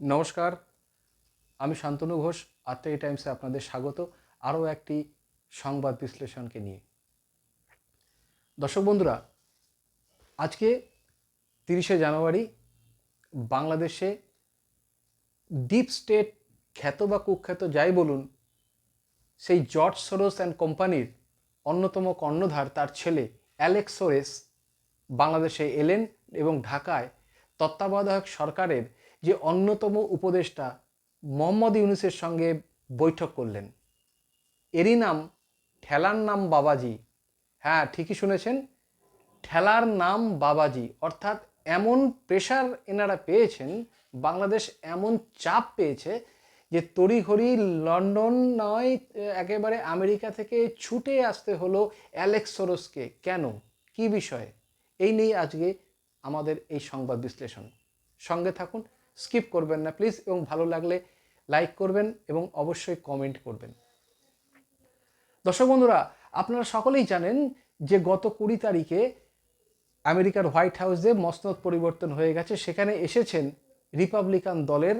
নমস্কার, আমি শান্তনু ঘোষ আত্মাই টাইমসে আপনাদের স্বাগত। আরও একটি সংবাদ বিশ্লেষণকে নিয়ে। দর্শক বন্ধুরা, আজকে তিরিশে জানুয়ারি, বাংলাদেশে ডিপ স্টেট খ্যাত বা কুখ্যাত যাই বলুন, সেই জর্জ সোরোস অ্যান্ড কোম্পানির অন্যতম কর্ণধার তার ছেলে অ্যালেক্স সোরেস বাংলাদেশে এলেন এবং ঢাকায় তত্ত্বাবধায়ক সরকারের যে অন্যতম উপদেষ্টা মোহাম্মদ ইউনুসের সঙ্গে বৈঠক করলেন। এরই নাম, ঠেলার নাম বাবাজি। হ্যাঁ ঠিকই শুনেছেন, ঠেলার নাম বাবাজি। অর্থাৎ এমন প্রেশার এনারা পেয়েছেন, বাংলাদেশ এমন চাপ পেয়েছে যে তড়িঘড়ি লন্ডন নয়, একেবারে আমেরিকা থেকে ছুটে আসতে হলো অ্যালেক্স সোরসকে। কেন? কি বিষয়ে? এই নিয়ে আজকে আমাদের এই সংবাদ বিশ্লেষণ। সঙ্গে থাকুন স্কিপ করবেন না, প্লিজ, এবং ভালো লাগলে লাইক করবেন এবং অবশ্যই কমেন্ট করবেন। দর্শক বন্ধুরা, আপনারা সকলেই জানেন যে গত কুড়ি তারিখে আমেরিকার হোয়াইট হাউসে মসনদ পরিবর্তন হয়ে গেছে। সেখানে এসেছেন রিপাবলিকান দলের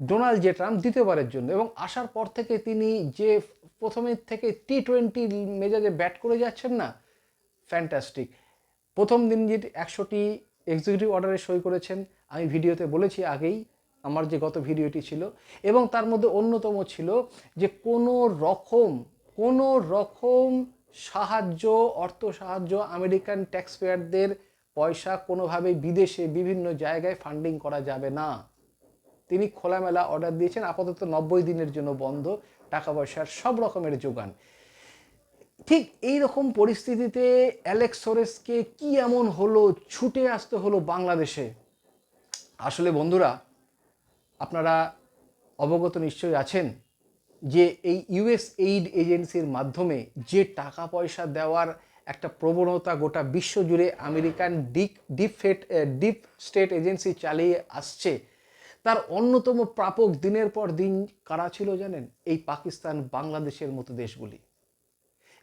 ডোনাল্ড জে ট্রাম্প দ্বিতীয়বারের জন্য এবং আসার পর থেকে তিনি যে প্রথমের থেকে টি টোয়েন্টি মেজাজে ব্যাট করে যাচ্ছেন না, ফ্যান্টাস্টিক। প্রথম দিন যে একশোটি এক্সিকিউটিভ অর্ডারে সই করেছেন আমি ভিডিওতে বলেছি আগেই আমার যে গত ভিডিওটি ছিল, এবং তার মধ্যে অন্যতম ছিল যে কোনো রকম কোনো রকম সাহায্য, অর্থ সাহায্য আমেরিকান ট্যাক্স পেয়ারদের পয়সা কোনোভাবে বিদেশে বিভিন্ন জায়গায় ফান্ডিং করা যাবে না। তিনি খোলামেলা অর্ডার দিয়েছেন, আপাতত নব্বই দিনের জন্য বন্ধ টাকা পয়সার সব রকমের যোগান। ঠিক এই রকম পরিস্থিতিতে অ্যালেক্স সোরেসকে কি এমন হলো, ছুটে আসতে হলো বাংলাদেশে? আসলে বন্ধুরা, আপনারা অবগত নিশ্চয়ই আছেন যে এই ইউএস এইড এজেন্সির মাধ্যমে যে টাকা পয়সা দেওয়ার একটা প্রবণতা গোটা বিশ্ব জুড়ে আমেরিকান ডিক, deep state deep state agency চালিয়ে আসছে, তার অন্যতম প্রাপক দিনের পর দিন কারা ছিল জানেন? এই পাকিস্তান বাংলাদেশের মতো দেশগুলি।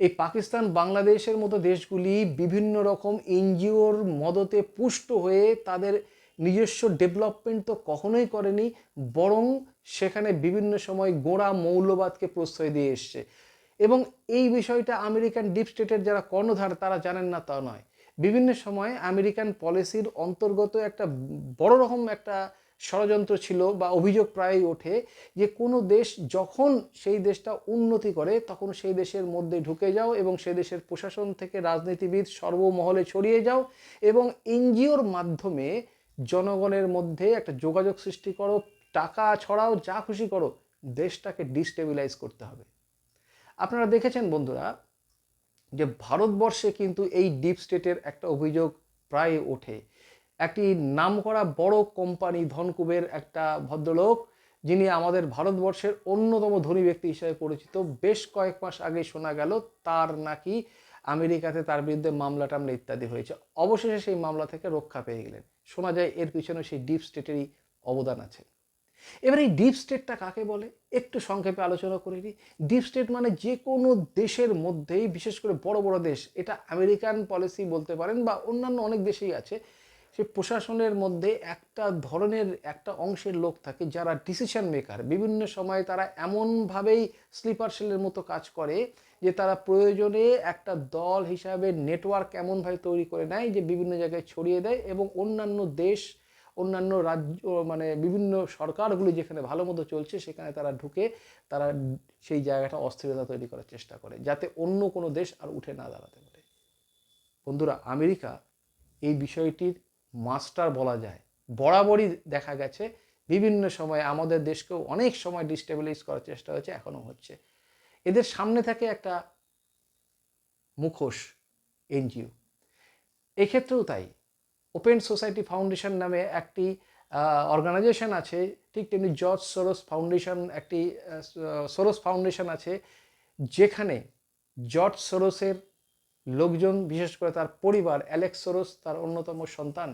এই পাকিস্তান বাংলাদেশের মতো দেশগুলি বিভিন্ন রকম এনজিওর মদতে পুষ্ট হয়ে তাদের নিজস্ব ডেভেলপমেন্ট তো কখনোই করেনি, বরং সেখানে বিভিন্ন সময় গোড়া মৌলবাদকে প্রশ্রয় দিয়ে এসছে। এবং এই বিষয়টা আমেরিকান ডিপ স্টেটের যারা কর্ণধার, তারা জানেন না তা নয়। বিভিন্ন সময় আমেরিকান পলিসির অন্তর্গত একটা বড় রকম একটা ষড়যন্ত্র ছিল বা অভিযোগ প্রায়ই ওঠে যে কোনো দেশ যখন সেই দেশটা উন্নতি করে, তখন সেই দেশের মধ্যে ঢুকে যাও এবং সেই দেশের প্রশাসন থেকে রাজনীতিবিদ সর্বমহলে ছড়িয়ে যাও এবং এনজিওর মাধ্যমে জনগণের মধ্যে একটা যোগাযোগ সৃষ্টি করো, টাকা ছড়াও, যা খুশি করো, দেশটাকে ডিস্টেবিলাইজ করতে হবে। আপনারা দেখেছেন বন্ধুরা যে ভারতবর্ষে কিন্তু এই ডিপ স্টেটের একটা অভিযোগ প্রায় ওঠে। একটি নামকরা বড় কোম্পানি ধনকুবের একটা ভদ্রলোক, যিনি আমাদের ভারতবর্ষের অন্যতম ধনী ব্যক্তি হিসেবে পরিচিত, বেশ কয়েক মাস আগে শোনা গেল তার নাকি আমেরিকাতে তার বিরুদ্ধে মামলা টামলা ইত্যাদি হয়েছে। অবশেষে সেই মামলা থেকে রক্ষা পেয়ে গেলেন। শোনা যায় এর পিছনে সেই ডিপ স্টেটেরই অবদান আছে। এবার এই ডিপ স্টেটটা কাকে বলে? একটু সংক্ষেপে আলোচনা করে নিই। ডিপ স্টেট মানে যে কোনো দেশের মধ্যেই, বিশেষ করে বড় বড় দেশ, এটা আমেরিকান পলিসি বলতে পারেন বা অন্যান্য অনেক দেশেই আছে সে প্রশাসনের মধ্যে একটা ধরনের একটা অংশের লোক থাকে যারা ডিসিশন মেকার বিভিন্ন সময়ে তারা এমনভাবেই স্লিপার সেলের মতো কাজ করে যে তারা প্রয়োজনে একটা দল হিসাবে নেটওয়ার্ক এমনভাবে তৈরি করে নেয় যে বিভিন্ন জায়গায় ছড়িয়ে দেয় এবং অন্যান্য দেশ, অন্যান্য রাজ্য মানে বিভিন্ন সরকারগুলি যেখানে ভালো মতো চলছে সেখানে তারা ঢুকে তারা সেই জায়গাটা অস্থিরতা তৈরি করার চেষ্টা করে যাতে অন্য কোনো দেশ আর উঠে না দাঁড়াতে পারে। বন্ধুরা, আমেরিকা এই বিষয়টির মাস্টার বলা যায়। বরাবরই দেখা গেছে, বিভিন্ন সময় আমাদের দেশকেও অনেক সময় ডিস্টেবিলাইজ করার চেষ্টা হয়েছে, এখনও হচ্ছে। এদের সামনে থাকে একটা মুখোশ, এনজিও। এক্ষেত্রেও তাই। ওপেন সোসাইটি ফাউন্ডেশন নামে একটি অর্গানাইজেশন আছে, ঠিক তেমনি জর্জ সোরস ফাউন্ডেশন, একটি সোরস ফাউন্ডেশন আছে, যেখানে জর্জ সোরসের লোকজন, বিশেষ করে তার পরিবার, অ্যালেক্স সোরস, তার অন্যতম সন্তান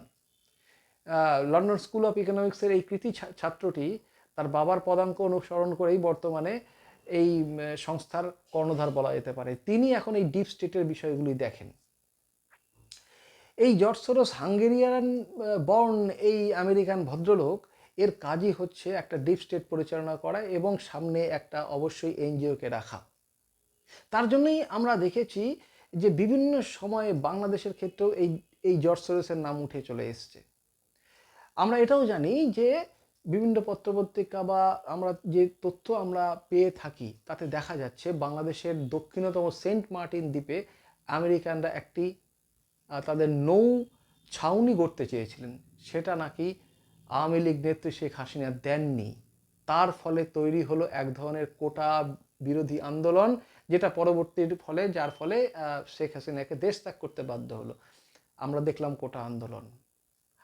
লন্ডন স্কুল অফ ইকোনমিক্সের এই কৃতি ছাত্রটি তার বাবার পদাঙ্ক অনুসরণ করেই বর্তমানে এই সংস্থার কর্ণধার বলা যেতে পারে। তিনি এখন এই ডিপ স্টেটের বিষয়গুলি দেখেন। এই জর্জ হাঙ্গেরিয়ান বর্ন এই আমেরিকান ভদ্রলোক, এর কাজই হচ্ছে একটা ডিপ স্টেট পরিচালনা করা এবং সামনে একটা অবশ্যই এনজিওকে রাখা। তার জন্যই আমরা দেখেছি যে বিভিন্ন সময়ে বাংলাদেশের ক্ষেত্রেও এই এই জর্জ নাম উঠে চলে এসছে। আমরা এটাও জানি যে বিভিন্ন পত্রপত্রিকা বা আমরা যে তথ্য আমরা পেয়ে থাকি, তাতে দেখা যাচ্ছে বাংলাদেশের দক্ষিণতম সেন্ট মার্টিন দ্বীপে আমেরিকানরা একটি তাদের নৌ ছাউনি করতে চেয়েছিলেন। সেটা নাকি আওয়ামী লীগ নেত্রী শেখ হাসিনা দেননি। তার ফলে তৈরি হলো এক ধরনের কোটা বিরোধী আন্দোলন, যেটা পরবর্তীর ফলে, যার ফলে শেখ হাসিনাকে দেশ ত্যাগ করতে বাধ্য হলো। আমরা দেখলাম কোটা আন্দোলন।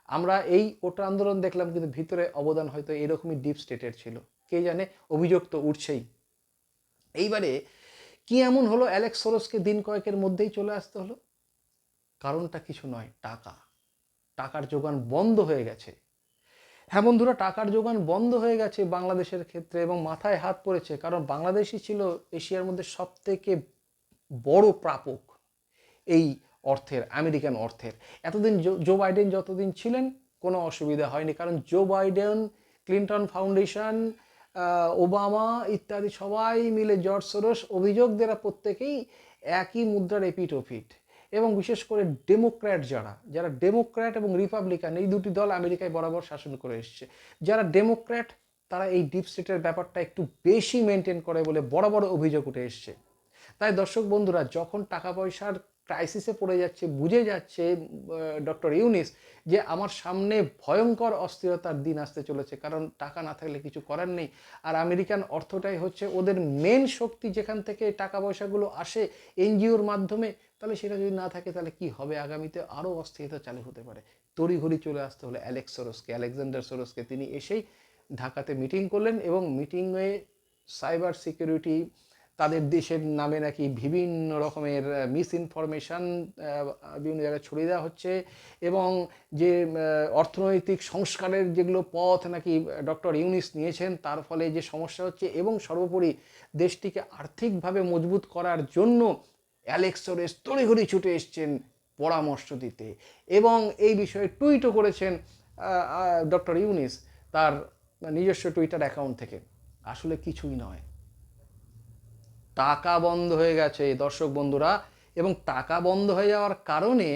আমরা এই ওটা আন্দোলন দেখলাম কিন্তু ভিতরে অবদান হয়তো এরকমই ডিপ স্টেটের ছিল। কে জানে? অভিযোগ তো উঠছেই। এইবারে কি এমন হলো? অ্যালেক্স সোরসকে দিন কয়েকের মধ্যেই চলে আসতে হলো? কারণটা কিছু নয়, টাকা। টাকার যোগান বন্ধ হয়ে গেছে। হ্যাঁ বন্ধুরা, টাকার যোগান বন্ধ হয়ে গেছে বাংলাদেশের ক্ষেত্রে এবং মাথায় হাত পড়েছে, কারণ বাংলাদেশই ছিল এশিয়ার মধ্যে সব থেকে বড় প্রাপক। এই অর্থের, আমেরিকান অর্থের। এতদিন জো- বাইডেন যতদিন ছিলেন, কোনো অসুবিধা হয়নি। কারণ Joe Biden, Clinton foundation Obama ইত্যাদি সবাই মিলে জর্জ সরোস অভিযোগ দেওয়া প্রত্যেকেই একই মুদ্রার এপিট ওপিট এবং বিশেষ করে ডেমোক্র্যাট যারা যারা ডেমোক্র্যাট এবং রিপাবলিকান, এই দুটি দল আমেরিকায় বরাবর শাসন করে এসছে। যারা ডেমোক্র্যাট, তারা এই ডিপ স্টেটের ব্যাপারটা একটু বেশি মেনটেন করে বলে বড় বড় অভিযোগ উঠে এসছে। তাই দর্শক বন্ধুরা, যখন টাকা পয়সার ক্রাইসিসে পড়ে যাচ্ছে, বুঝে যাচ্ছে ডক্টর ইউনিস, যে আমার সামনে ভয়ঙ্কর অস্থিরতার দিন আসতে চলেছে, কারণ টাকা না থাকলে কিছু করার নেই। আর আমেরিকান অর্থটাই হচ্ছে ওদের মেন শক্তি, যেখান থেকে টাকা পয়সাগুলো আসে এনজিওর মাধ্যমে। তাহলে সেটা যদি না থাকে, তাহলে কি হবে? আগামীতে আরও অস্থিরতা চালু হতে পারে। তড়িঘড়ি চলে আসতে হলো অ্যালেক্স সরোসকে, আলেকজান্ডার সরোসকে তিনি এসেই ঢাকাতে মিটিং করলেন এবং মিটিংয়ে সাইবার সিকিউরিটি তাদের দেশের নামে নাকি বিভিন্ন রকমের মিস ইনফরমেশান বিভিন্ন জায়গায় ছড়িয়ে দেওয়া হচ্ছে এবং যে অর্থনৈতিক সংস্কারের যেগুলো পথ নাকি ডক্টর ইউনিস নিয়েছেন, তার ফলে যে সমস্যা হচ্ছে এবং সর্বোপরি দেশটিকে আর্থিকভাবে মজবুত করার জন্য অ্যালেক্সোরেস তড়িঘড়ি ছুটে এসছেন পরামর্শ দিতে। এবং এই বিষয়ে টুইটও করেছেন ডক্টর ইউনিস, তার নিজস্ব টুইটার অ্যাকাউন্ট থেকে। আসলে কিছুই নয়। টাকা বন্ধ হয়ে গেছে, দর্শক বন্ধুরা। এবং টাকা বন্ধ হয়ে যাওয়ার কারণে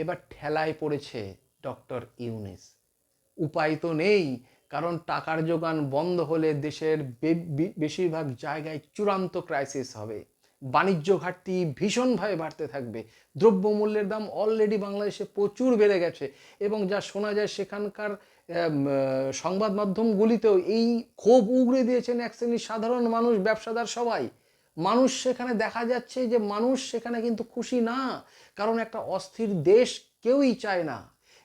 এবার ঠেলায় পড়েছে ডক্টর ইউনিস। উপায় তো নেই, কারণ টাকার যোগান বন্ধ হলে দেশের বেশিরভাগ জায়গায় চূড়ান্ত ক্রাইসিস হবে। বাণিজ্য ঘাটতি ভীষণভাবে বাড়তে থাকবে। দ্রব্যমূল্যের দাম অলরেডি বাংলাদেশে প্রচুর বেড়ে গেছে এবং যা শোনা যায় সেখানকার সংবাদ মাধ্যমগুলিতেও এই ক্ষোভ উগড়ে দিয়েছেন এক শ্রেণির সাধারণ মানুষ, ব্যবসাদার সবাই। মানুষ সেখানে দেখা যাচ্ছে যে মানুষ সেখানে কিন্তু খুশি না। কারণ একটা অস্থির দেশ কেউই চায় না।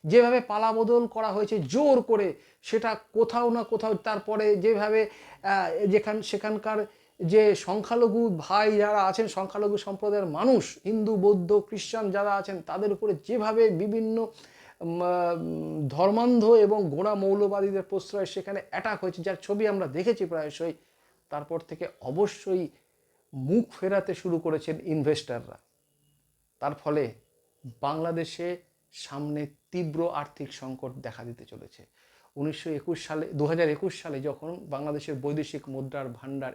যেভাবে পালাবদল করা হয়েছে জোর করে, সেটা কোথাও না কোথাও তারপরে যেভাবে যেখান, সেখানকার যে সংখ্যালঘু ভাই যারা আছেন, সংখ্যালঘু সম্প্রদায়ের মানুষ, হিন্দু, বৌদ্ধ, খ্রিস্টান যারা আছেন, তাদের উপরে যেভাবে বিভিন্ন ধর্মান্ধ এবং গোড়া মৌলবাদীদের প্রশ্রয় সেখানে অ্যাটাক হয়েছে, যার ছবি আমরা দেখেছি প্রায়শই, তারপর থেকে অবশ্যই মুখ ফেরাতে শুরু করেছেন ইনভেস্টররা তার ফলে বাংলাদেশে সামনে তীব্র আর্থিক সংকট দেখা দিতে চলেছে। উনিশশো একুশ সালে দু হাজার একুশ সালে যখন বাংলাদেশের বৈদেশিক মুদ্রার ভাণ্ডার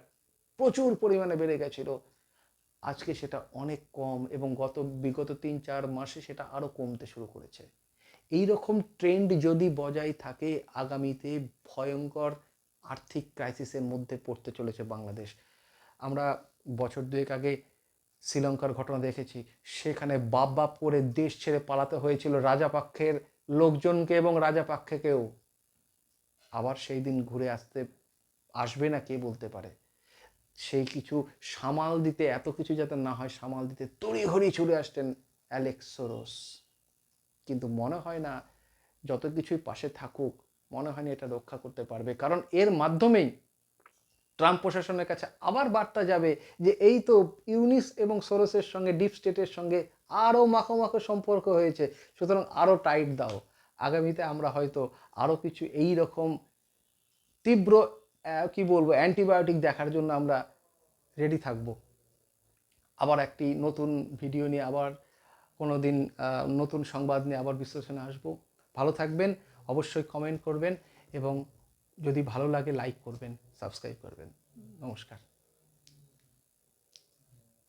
প্রচুর পরিমাণে বেড়ে গেছিল, আজকে সেটা অনেক কম এবং গত, বিগত তিন চার মাসে সেটা আরও কমতে শুরু করেছে। এই রকম ট্রেন্ড যদি বজায় থাকে, আগামীতে ভয়ঙ্কর আর্থিক ক্রাইসিসের মধ্যে পড়তে চলেছে বাংলাদেশ। আমরা বছর দুয়েক আগে শ্রীলঙ্কার ঘটনা দেখেছি। সেখানে বাপ বাপ করে দেশ ছেড়ে পালাতে হয়েছিল রাজাপাক্ষের লোকজনকে এবং রাজাপাক্ষেকেও আবার সেই দিন ঘুরে আসতে আসবে না কে বলতে পারে। সেই কিছু সামাল দিতে, এত কিছু যাতে না হয়, সামাল দিতে তড়িঘড়ি ছুটে আসতেন অ্যালেক্সোরোস। কিন্তু মনে হয় না, যত কিছুই পাশে থাকুক, মনে হয় না এটা রক্ষা করতে পারবে। কারণ এর মাধ্যমেই ট্রাম্প প্রশাসনের কাছে আবার বার্তা যাবে যে এই তো ইউনিস এবং সোরসের সঙ্গে, ডিপ স্টেটের সঙ্গে আরও মাখো মাখো সম্পর্ক হয়েছে। সুতরাং আরও টাইট দাও। আগামীতে আমরা হয়তো আরও কিছু এই রকম তীব্র কি বলব, অ্যান্টিবায়োটিক দেখার জন্য আমরা রেডি থাকব। আবার একটি নতুন ভিডিও নিয়ে আবার কোনো দিন নতুন সংবাদ নিয়ে আবার বিশ্লেষণে আসব। ভালো থাকবেন, অবশ্যই কমেন্ট করবেন এবং যদি ভালো লাগে লাইক করবেন। সাবস্ক্রাইব করবেন। নমস্কার।